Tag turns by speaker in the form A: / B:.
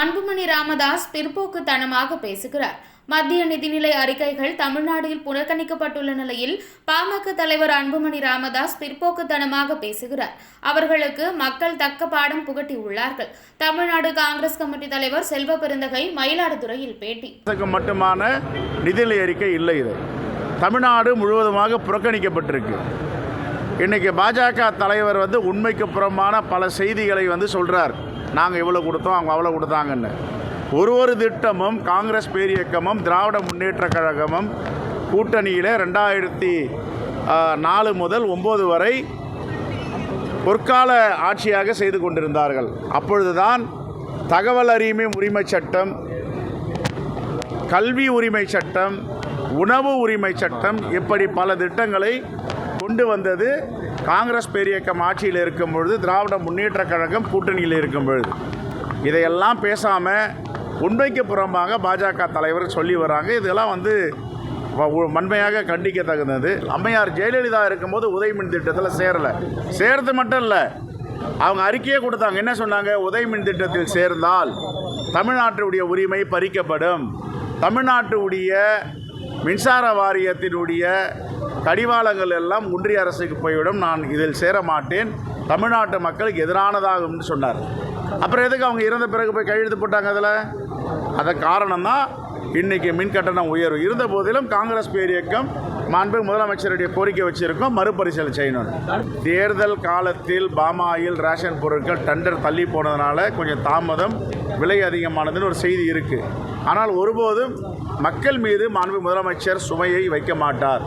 A: அன்புமணி ராமதாஸ் பிற்போக்குத்தனமாக பேசுகிறார். மத்திய நிதிநிலை அறிக்கைகள் தமிழ்நாட்டில் புறக்கணிக்கப்பட்டுள்ள நிலையில் பாமக தலைவர் அன்புமணி ராமதாஸ் பிற்போக்குத்தனமாக பேசுகிறார். அவர்களுக்கு மக்கள் தக்க பாடம் புகட்டியுள்ளார்கள் தமிழ்நாடு காங்கிரஸ் கமிட்டி தலைவர் செல்வ பெருந்தகை மயிலாடுதுறையில் பேட்டி.
B: மட்டுமான நிதிநிலை அறிக்கை இல்லை இது. தமிழ்நாடு முழுவதுமாக புறக்கணிக்கப்பட்டிருக்கு. இன்றைக்கி பாஜக தலைவர் வந்து உண்மைக்கு புறமான பல செய்திகளை வந்து சொல்கிறார் நாங்கள் இவ்வளோ கொடுத்தோம் அவங்க அவ்வளோ கொடுத்தாங்கன்னு. ஒரு ஒரு திட்டமும் காங்கிரஸ் பேரியக்கமும் திராவிட முன்னேற்றக் கழகமும் கூட்டணியில் ரெண்டாயிரத்தி நாலு முதல் ஒம்பது வரை பொற்கால ஆட்சியாக செய்து கொண்டிருந்தார்கள். அப்பொழுதுதான் தகவல் அறியுமை உரிமை சட்டம் கல்வி உரிமை சட்டம் உணவு உரிமை சட்டம் இப்படி பல திட்டங்களை கொண்டு வந்தது காங்கிரஸ் பேரியக்கம் ஆட்சியில் இருக்கும் பொழுது திராவிட முன்னேற்றக் கழகம் கூட்டணியில் இருக்கும் பொழுது. இதையெல்லாம் பேசாமல் உண்மைக்கு புறம்பாக பாஜக தலைவர் சொல்லி வராங்க. இதெல்லாம் வந்து வன்மையாக கண்டிக்க தகுந்தது அம்மையார் ஜெயலலிதா இருக்கும்போது உதயமின் திட்டத்தில் சேரலை. சேர்றது மட்டும் இல்லை அவங்க அறிக்கையே கொடுத்தாங்க. என்ன சொன்னாங்க? உதயமின் திட்டத்தில் சேர்ந்தால் தமிழ்நாட்டுடைய உரிமை பறிக்கப்படும். தமிழ்நாட்டுடைய மின்சார வாரியத்தினுடைய கடிவாளங்கள் எல்லாம் ஒன்றிய அரசுக்கு போய்விடும். நான் இதில் சேர மாட்டேன் தமிழ்நாட்டு மக்களுக்கு எதிரானதாகும்னு சொன்னார். அப்புறம் எதுக்கு அவங்க இறந்த பிறகு போய் கையெழுத்து போட்டாங்க அதில்? அதன் காரணம் தான் இன்றைக்கி மின் கட்டணம் உயர்வு. இருந்த போதிலும் காங்கிரஸ் பேரியக்கம் மாண்பு முதலமைச்சருடைய கோரிக்கை வச்சிருக்கோம். மறுபரிசீலனை செய்யணும். தேர்தல் காலத்தில் பாமாயில் ரேஷன் பொருட்கள் டெண்டர் தள்ளி போனதுனால கொஞ்சம் தாமதம் விலை அதிகமானதுன்னு ஒரு செய்தி இருக்குது ஆனால் ஒருபோதும் மக்கள் மீது மாண்பு முதலமைச்சர் சுமையை வைக்க மாட்டார்.